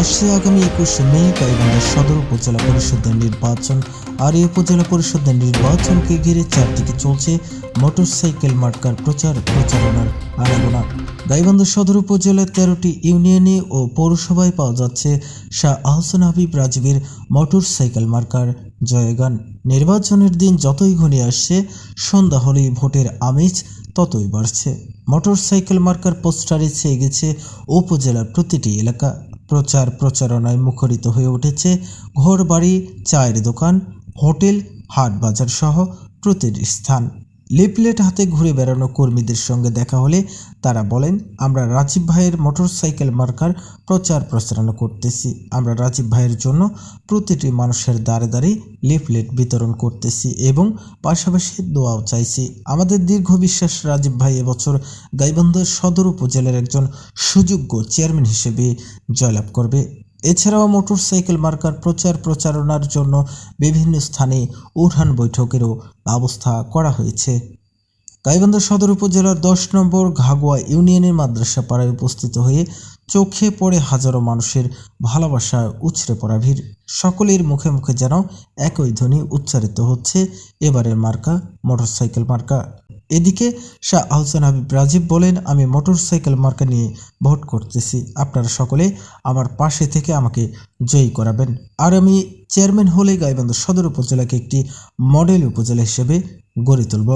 আসছে আগামী একুশে মে গাইবান্ধা সদর উপজেলা পরিষদের নির্বাচন। আর এই উপজেলা পরিষদের নির্বাচনকে ঘিরে চারদিকে চলছে মোটরসাইকেল মার্কার প্রচার, প্রচারণার আনাগোনা গাইবান্ধা সদর উপজেলার তেরোটি ইউনিয়নে ও পৌরসভায় পাওয়া যাচ্ছে শাহ আহসান হাবিব রাজীবের মোটরসাইকেল মার্কার জয়গান। নির্বাচনের দিন যতই ঘনিয়ে আসছে, সন্ধ্যা হলেই ভোটের আমেজ ততই বাড়ছে। মোটরসাইকেল মার্কার পোস্টারে ছেয়ে গেছে উপজেলার প্রতিটি এলাকা। প্রচার প্রচারণায় মুখরিত হয়ে উঠেছে ঘরবাড়ি চায়ের দোকান হোটেল হাট বাজার সহ প্রতিটি স্থান। লিফলেট হাতে ঘুরে বেড়ানো কর্মীদের সঙ্গে দেখা হলে তারা বলেন, আমরা রাজীব ভাইয়ের মোটরসাইকেল মার্কার প্রচার প্রচারণা করতেছি। আমরা রাজীব ভাইয়ের জন্য প্রতিটি মানুষের দ্বারে দ্বারে লিফলেট বিতরণ করতেছি এবং পাশাপাশি দোয়াও চাইছি। আমাদের দীর্ঘ বিশ্বাস, রাজীব ভাই এবছর গাইবান্ধা সদর উপজেলার একজন সুযোগ্য চেয়ারম্যান হিসেবে জয়লাভ করবে। এছাড়াও মোটরসাইকেল মার্কার প্রচার প্রচারণার জন্য বিভিন্ন স্থানে উঠান বৈঠকেরও ব্যবস্থা করা হয়েছে। গাইবান্ধা সদর উপজেলার দশ নম্বর ঘাগুয়া ইউনিয়নের মাদ্রাসা পাড়ায় উপস্থিত হয়ে চোখে পড়ে হাজারো মানুষের ভালোবাসা উছড়ে পড়া ভিড়। সকলের মুখে মুখে যেন একই ধ্বনি উচ্চারিত হচ্ছে। এবারের মার্কা, মোটরসাইকেল মার্কা। এদিকে শাহ আহসান হাবিব রাজীব বলেন, আমি মোটরসাইকেল মার্কা নিয়ে ভোট করতেছি। আপনারা সকলে আমার পাশে থেকে আমাকে জয়ী করাবেন। আর আমি চেয়ারম্যান হলে গাইবান্ধ সদর উপজেলাকে একটি মডেল উপজেলা হিসেবে গড়ে তুলব।